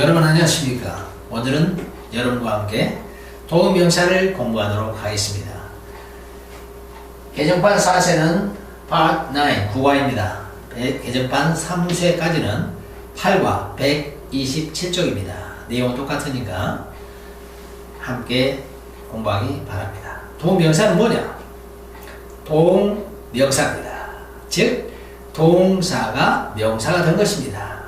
여러분 안녕하십니까? 오늘은 여러분과 함께 도움명사를 공부하도록 하겠습니다. 개정판 4세는 Part 9 9화입니다. 개정판 3쇄까지는 8과 127쪽입니다. 내용은 똑같으니까 함께 공부하기 바랍니다. 도움명사는 뭐냐? 동명사입니다. 즉 동사가 명사가 된 것입니다.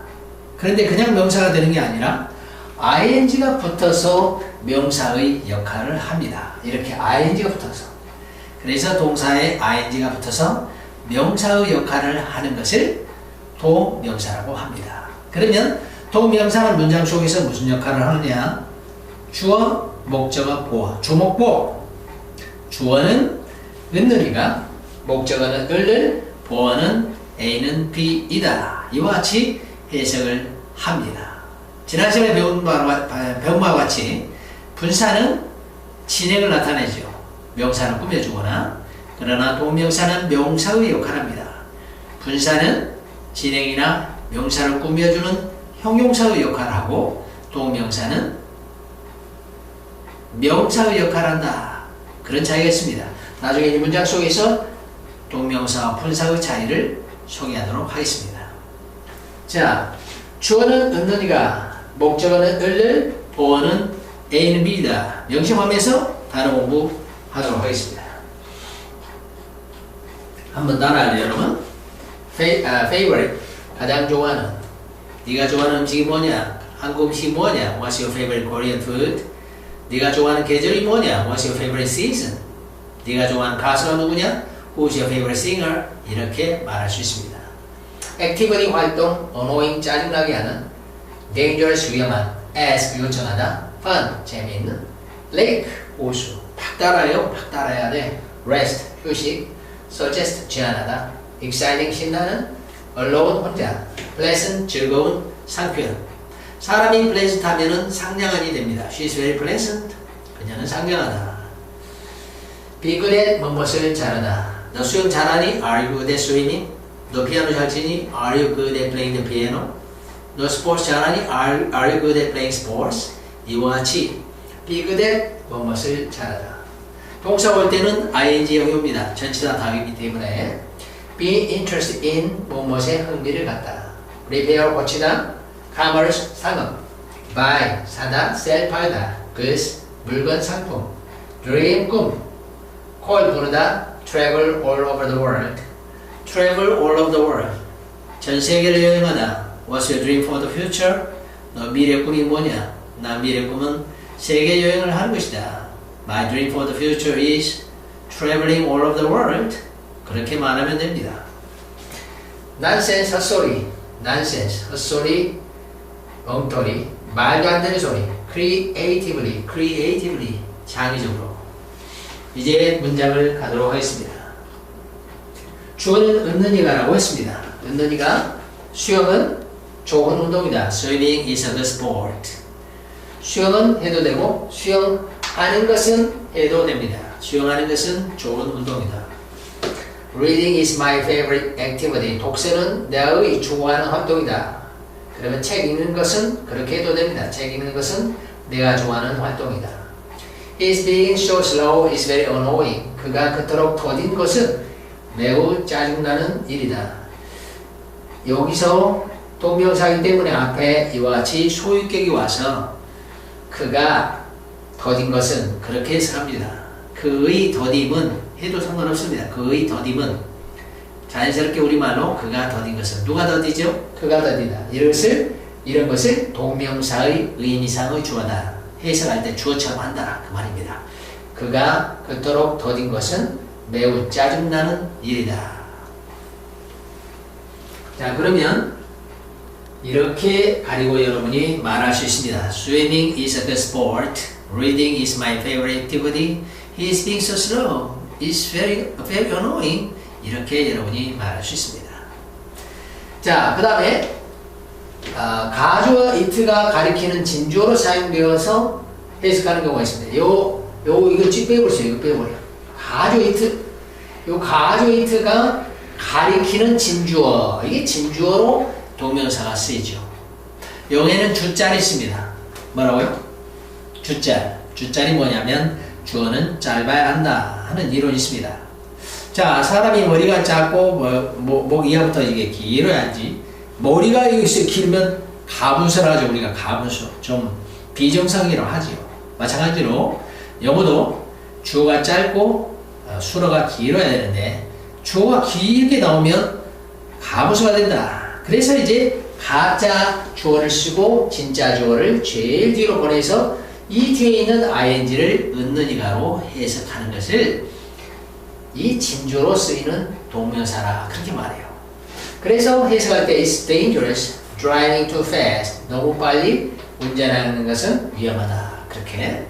그런데 그냥 명사가 되는 게 아니라 ing가 붙어서 명사의 역할을 합니다. 이렇게 ing가 붙어서. 그래서 동사에 ing가 붙어서 명사의 역할을 하는 것을 동명사라고 합니다. 그러면 동명사는 문장 속에서 무슨 역할을 하느냐? 주어, 목적어, 보어. 주목, 보어. 주어는 은느리가, 목적어는 을을, 보어는 A는 B이다. 이와 같이 해석을 합니다. 지난 시간에 배운 바와, 배운 바와 같이 분사는 진행을 나타내죠. 명사는 꾸며주거나 그러나 동명사는 명사의 역할을 합니다. 분사는 진행이나 명사를 꾸며주는 형용사의 역할을 하고 동명사는 명사의 역할을 한다. 그런 차이가 있습니다. 나중에 이 문장 속에서 동명사와 분사의 차이를 소개하도록 하겠습니다. 자, 주어는 없느니가, 목적어는 을을, 보어는 A는 B다. 명심하면서 단어 공부하도록 하겠습니다. 한번 따라할래요, 여러분? 페이, 아, favorite, 가장 좋아하는. 네가 좋아하는 음식이 뭐냐? 한국 음식이 뭐냐? What's your favorite Korean food? 네가 좋아하는 계절이 뭐냐? What's your favorite season? 네가 좋아하는 가수가 누구냐? Who's your favorite singer? 이렇게 말할 수 있습니다. 액티비티 활동, annoying, 짜증나게 하는 dangerous, 위험한 ask, 요청하다 fun, 재미있는 lake, 호수 팍 따라요, 팍 따라야 돼 rest, 휴식 suggest, 제안하다 exciting, 신나는 alone, 혼자 pleasant, 즐거운, 상쾌한 사람이 pleasant 하면은 상냥한이 됩니다 she's very pleasant 그녀는 상냥하다 be good at 무엇을 잘하다 너 수영 잘하니? are you good at swimming? 너 피아노 잘 치니? Are you good at playing the piano? 너 스포츠 잘하니? Are, are you good at playing sports? 이와 같이 be good at 무엇을 잘하다. 동사 올 때는 ing 형용입니다. 전치사 다음이기 때문에 be interested in 무엇에 흥미를 갖다. repair 고치다. commerce 상업. buy 사다. sell 팔다. goods 물건 상품. dream 꿈. call 부르다. travel all over the world. Travel all over the world. 전 세계를 여행하다. What's your dream for the future? 너 미래 꿈이 뭐냐? 나 미래 꿈은 세계 여행을 하는 것이다. My dream for the future is traveling all over the world. 그렇게 말하면 됩니다. nonsense 헛소리, nonsense 헛소리, 엉터리, 말도 안 되는 소리. creatively, creatively 창의적으로. 이제 문장을 가도록 하겠습니다. 주어는 은는이가라고 했습니다. 은는이가 수영은 좋은 운동이다. Swimming is a good sport. 수영은 해도 되고 수영하는 것은 해도 됩니다. 수영하는 것은 좋은 운동이다. Reading is my favorite activity. 독서는 내의 좋아하는 활동이다. 그러면 책 읽는 것은 그렇게 해도 됩니다. 책 읽는 것은 내가 좋아하는 활동이다. His being so slow is very annoying. 그가 그토록 더딘 것은 매우 짜증나는 일이다. 여기서 동명사이기 때문에 앞에 이와 같이 소유격이 와서 그가 더딘 것은 그렇게 해석합니다. 그의 더딤은 해도 상관없습니다. 그의 더딤은 자연스럽게 우리말로 그가 더딘 것은 누가 더디죠? 그가 더디다. 이것을 이런 것을 동명사의 의미상의 주어다. 해석할 때 주어처럼 한다. 그 말입니다. 그가 그토록 더딘 것은 매우 짜증나는 일이다. 자, 그러면 이렇게 가리고 여러분이 말할 수 있습니다. Swimming is a good sport. Reading is my favorite activity. He is being so slow. It's very, very annoying. 이렇게 여러분이 말할 수 있습니다. 자, 그 다음에 어, 가주와 it가 가리키는 진주어로 사용되어서 해석하는 경우가 있습니다. 요, 요, 이거 쭉 빼버리세요. 이거 빼버려. 가주 it, 요 it가 가리키는 진주어. 이게 진주어로 동명사가 쓰이죠. 용에는 주자리 있습니다. 뭐라고요? 주자. 주자리 뭐냐면 주어는 짧아야 한다 하는 이론이 있습니다. 자, 사람이 머리가 작고 뭐, 뭐, 목 이하부터 이게 길어야지. 머리가 이것이 길면 가분수를 하죠. 우리가 가분수. 좀 비정상이라고 하지요. 마찬가지로 영어도 주어가 짧고 어, 수어가 길어야 되는데 주어가 길게 나오면 가부수가 된다. 그래서 이제 가짜 주어를 쓰고 진짜 주어를 제일 뒤로 보내서 이 뒤에 있는 ing를 은는 이가로 해석하는 것을 이 진주로 쓰이는 동명사라 그렇게 말해요. 그래서 해석할 때 it's dangerous, driving too fast. 너무 빨리 운전하는 것은 위험하다. 그렇게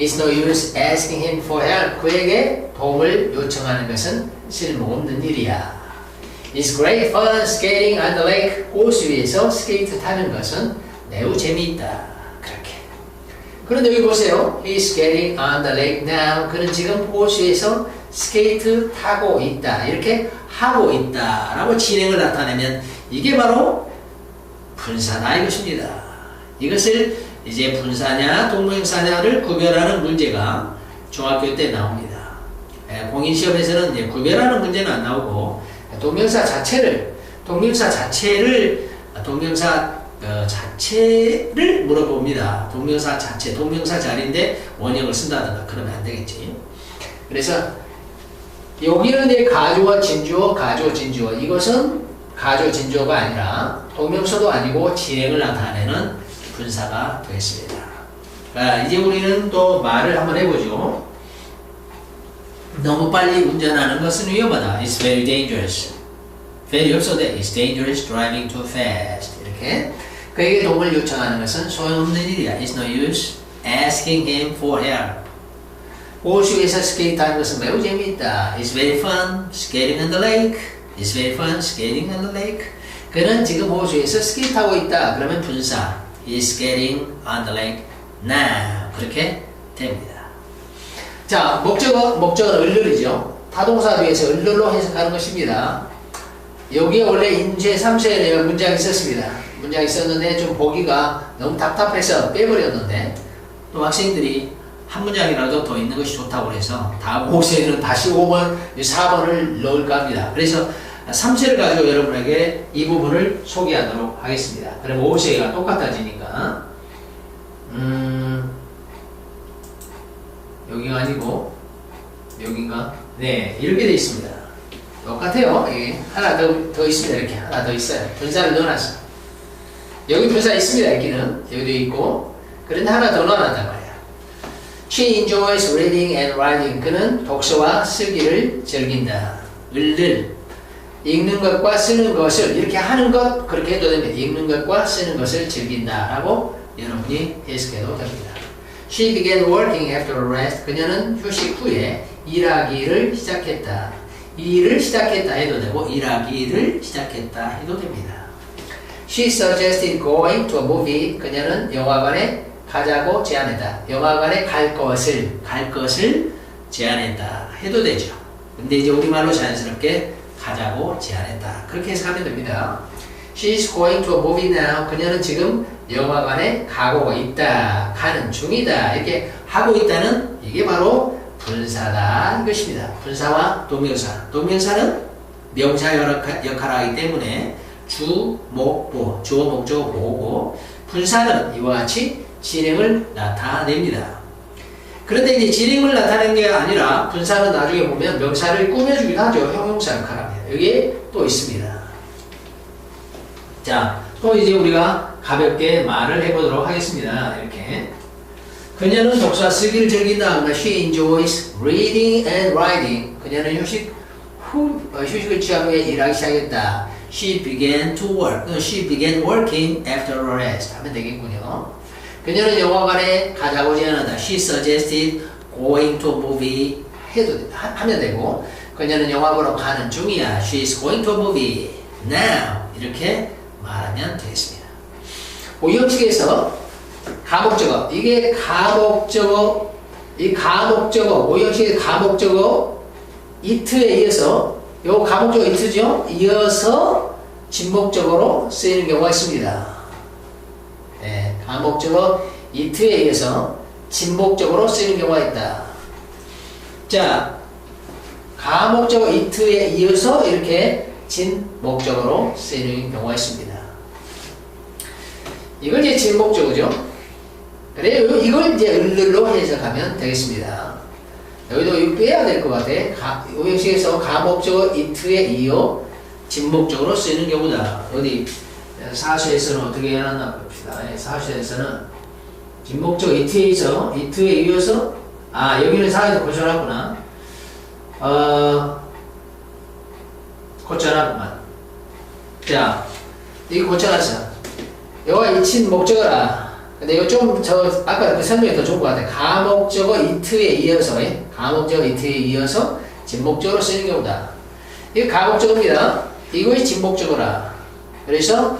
It's no use asking him for help. 그에게 도움을 요청하는 것은 쓸모없는 일이야. It's great fun skating on the lake. 호수 위에서 스케이트 타는 것은 매우 재미있다. 그렇게. 그런데 여기 보세요. He's skating on the lake now. 그는 지금 호수에서 스케이트 타고 있다. 이렇게 하고 있다. 라고 진행을 나타내면 이게 바로 분사다 이것입니다. 이것을 이제 분사냐 동명사냐를 구별하는 문제가 중학교 때 나옵니다. 예, 공인시험에서는 이제 구별하는 문제는 안 나오고 동명사 자체를 동명사 자체를 동명사 어, 자체를 물어봅니다. 동명사 자체, 동명사 자리인데 원형을 쓴다든가 그러면 안 되겠지. 그래서 여기는 이제 가조와 진주어, 가조, 진주어 이것은 가조, 진주어가 아니라 동명사도 아니고 진행을 나타내는 분사가 되겠습니다. 자, 이제 우리는 또 말을 한번 해보죠. 너무 빨리 운전하는 것은 위험하다. It's very dangerous. very 없어도 It's dangerous driving too fast. 이렇게 그에게 도움을 요청하는 것은 소용없는 일이야. It's no use asking him for help. 호수에서 스케이트하는 것은 매우 재미있다. It's very fun skating on the lake. It's very fun skating on the lake. 그는 지금 호수에서 스케이트하고 있다. 그러면 분사. He's skating on the lake now. 그렇게 됩니다. 자, 목적어, 목적어는 을룰이죠. 타동사 뒤에서 을룰로 해석하는 것입니다. 여기에 원래 인제 3세에 문장이 있었습니다. 문장이 있었는데 좀 보기가 너무 답답해서 빼버렸는데 또 학생들이 한 문장이라도 더 있는 것이 좋다고 해서 다음 5세는 다시 5번, 4번을 넣을까 합니다. 그래서 3세를 가지고 여러분에게 이 부분을 소개하도록 하겠습니다. 그럼 5세가 똑같아지니까 음, 여기가 아니고 여긴가? 네, 이렇게 되어 있습니다. 똑같아요. 예. 하나 더, 더 있습니다. 이렇게 하나 더 있어요. 분사를 넣어놨어. 여기 분사 있습니다. 여기는 여기도 있고 그런데 하나 더 넣어놨단 말이야. She enjoys reading and writing. 그는 독서와 쓰기를 즐긴다. 을를 읽는 것과 쓰는 것을 이렇게 하는 것 그렇게 해도 됩니다. 읽는 것과 쓰는 것을 즐긴다라고 여러분이 해석해도 됩니다. She began working after rest. 그녀는 휴식 후에 일하기를 시작했다. 일을 시작했다 해도 되고 일하기를 시작했다 해도 됩니다. She suggested going to a movie. 그녀는 영화관에 가자고 제안했다. 영화관에 갈 것을 갈 것을 제안했다 해도 되죠. 근데 이제 우리말로 자연스럽게 가자고 제안했다. 그렇게 해석하면 됩니다. She's going to a movie now. 그녀는 지금 영화관에 가고 있다. 가는 중이다. 이렇게 하고 있다는 이게 바로 분사다. 이것입니다. 분사와 동명사. 동명사는 명사 역할을 하기 때문에 주, 목, 보, 주어, 목적어, 보고 분사는 이와 같이 진행을 나타냅니다. 그런데 이제 진행을 나타내는 게 아니라 분사는 나중에 보면 명사를 꾸며주기도 하죠. 형용사 역할을. 여기에 또 있습니다. 자, 또 이제 우리가 가볍게 말을 해보도록 하겠습니다. 이렇게. 그녀는 독서 쓰기를 즐긴다. She enjoys reading and writing. 그녀는 휴식 후, 어, 휴식을 취한 후에 일하기 시작했다. She began to work. She began working after a rest. 하면 되겠군요. 그녀는 영화관에 가자고 제안한다. She suggested going to a movie. 해도 하, 하면 되고 그녀는 영화 보러 가는 중이야. She is going to a movie now. 이렇게 말하면 되겠습니다. 오형식에서 가목적어 이게 가목적어 이 가목적어 오형식의 가목적어 이트에 이어서 요 가목적어 이트죠 이어서 진목적어로 쓰이는 경우가 있습니다 예, 가목적어 it에 의해서 진목적으로 쓰이는 경우가 있다. 자, 가목적어 it에 이어서 이렇게 진목적으로 쓰이는 경우가 있습니다. 이걸 이제 진목적어죠. 그래 이걸 이제 을를로 해석하면 되겠습니다. 여기도 이거 빼야 될 것 같아. 가, 요식에서 가목적어 it에 이어 진목적으로 쓰이는 경우다. 어디 사수에서는 어떻게 해놨나 봅시다. 예, 사수에서는 진목적 it에서 it에 이어서 아 여기는 사에서 고쳐놨구나. 어 고쳐놨구만. 자 이거 고쳐놨어. 여기가 이친 목적어라. 근데 이거 좀 저 아까 그 설명이 더 좋은 것 같아. 가목적어 it에 이어서 예? 가목적어 it에 이어서 진목적으로 쓰이는 경우다. 이거 가목적어입니다. 이것이 진목적어라. 그래서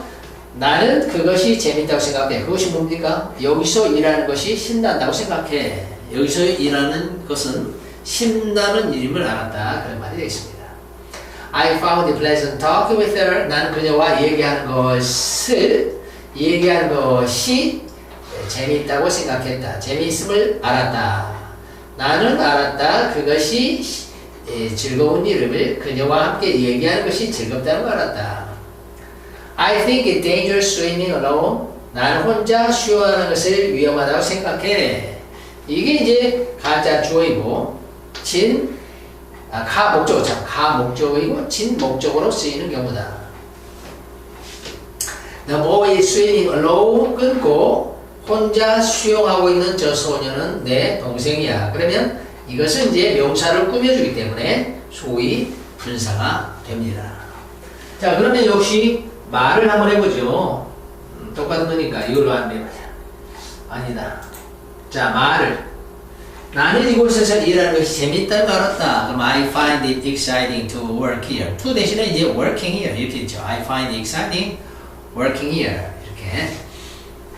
나는 그것이 재밌다고 생각해. 그것이 뭡니까? 여기서 일하는 것이 신난다고 생각해. 여기서 일하는 것은 신나는 일임을 알았다. 그런 말이 되겠습니다. I found it pleasant talking with her. 나는 그녀와 얘기하는 것을, 얘기하는 것이 재밌다고 생각했다. 재미있음을 알았다. 나는 알았다. 그것이 즐거운 일임을 그녀와 함께 얘기하는 것이 즐겁다는 걸 알았다. I think it's dangerous swimming alone. 나는 혼자 수영하는 것을 위험하다고 생각해. 이게 이제 가짜 주어이고 진 아, 가 목적어 참, 가 목적어이고 진 목적어로 쓰이는 경우다. The boy swimming alone 끊고 혼자 수영하고 있는 저 소녀는 내 동생이야. 그러면 이것은 이제 명사를 꾸며주기 때문에 소위 분사가 됩니다. 자, 그러면 역시 말을 한번 해보죠. 음, 똑같은 거니까 이걸로 한번 해보자. 아니다. 자, 말을. 나는 이곳에서 일하는 것이 재밌다는 걸 알았다. 그럼 I find it exciting to work here. to 대신에 이제 working here 이렇게 있죠. I find it exciting working here 이렇게.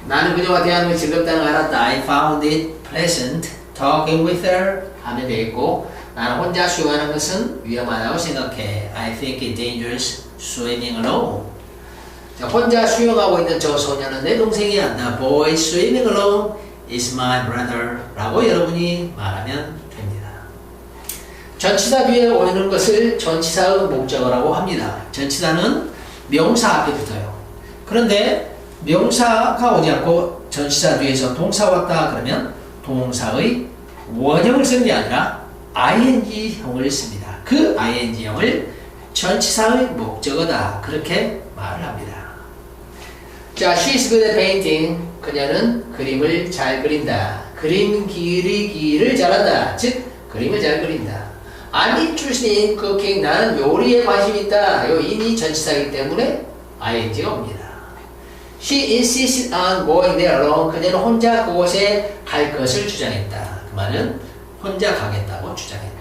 나는 그녀와 대하는 것이 즐겁다는 걸 알았다. I found it pleasant talking with her 하면 되겠고 나는 혼자 수영하는 것은 위험하다고 생각해. I think it dangerous swimming alone. 자, 혼자 수영하고 있는 저 소녀는 내 동생이야. The boy swimming alone is my brother. 라고 여러분이 말하면 됩니다. 전치사 뒤에 오는 것을 전치사의 목적어라고 합니다. 전치사는 명사 앞에 붙어요. 그런데 명사가 오지 않고 전치사 뒤에서 동사 왔다 그러면 동사의 원형을 쓰는 게 아니라 ing형을 씁니다. 그 ing형을 전치사의 목적어다. 그렇게 말을 합니다. 자, she's good at painting. 그녀는 그림을 잘 그린다. 그림 그리기를 잘한다. 즉, 그림을 잘 그린다. Interested in cooking. 나는 요리에 관심 있다. 요 in이 전치사이기 때문에 ing가 옵니다. She insisted on going there alone. 그녀는 혼자 그곳에 갈 것을 주장했다. 그 말은 혼자 가겠다고 주장했다.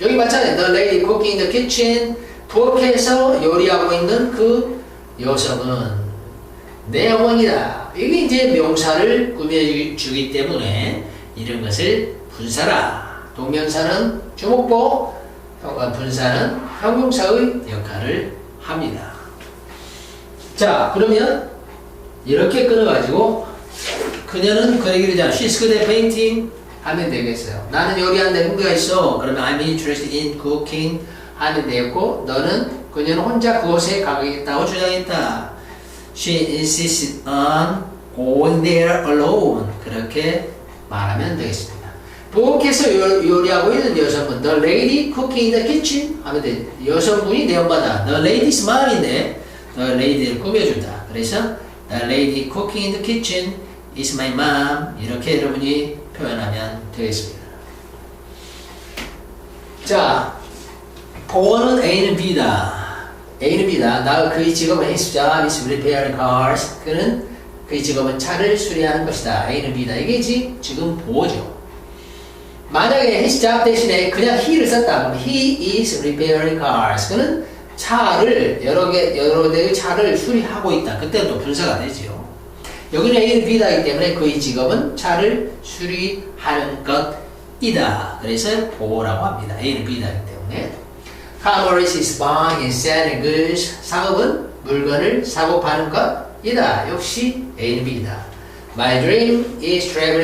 여기 마찬가지. The lady cooking in the kitchen. 부엌에서 요리하고 있는 그 여성은 내 어머니다. 이게 이제 명사를 꾸며주기 때문에 이런 것을 분사라. 동명사는 주목보, 분사는 형용사의 역할을 합니다. 자, 그러면 이렇게 끊어가지고 그녀는 그러기를 자, she's good at painting 하면 되겠어요. 나는 요리하는데 흥미가 있어. 그러면 I'm interested in cooking 하면 되겠고 너는 그녀는 혼자 그곳에 가겠다고 주장했다. She insisted on going there alone. 그렇게 말하면 되겠습니다. 부엌에서 요 리하고 있는 여성분, the lady cooking in the kitchen 하면 돼. 여성분이 내 엄마다. The lady's mom인데, the lady를 꾸며준다. 그래서 the lady cooking in the kitchen is my mom. 이렇게 여러분이 표현하면 되겠습니다. 자, 보어는 A는 B다. A는 B다. 나 그의 직업은 his job is repairing cars. 그는 그의 직업은 차를 수리하는 것이다. A는 B다. 이게 지금 보어죠. 만약에 his job 대신에 그냥 he를 썼다. 그럼 he is repairing cars. 그는 차를 여러 개 여러 대의 차를 수리하고 있다. 그때는 또 분사가 되지요. 여기는 A는 B다이기 때문에 그의 직업은 차를 수리하는 것이다. 그래서 보라고 합니다. A는 B다이기 때문에. Commerce is buying and selling goods. 상업은 물건을 사고 파는 것, 이다. 역시 A는 B다. My dream is traveling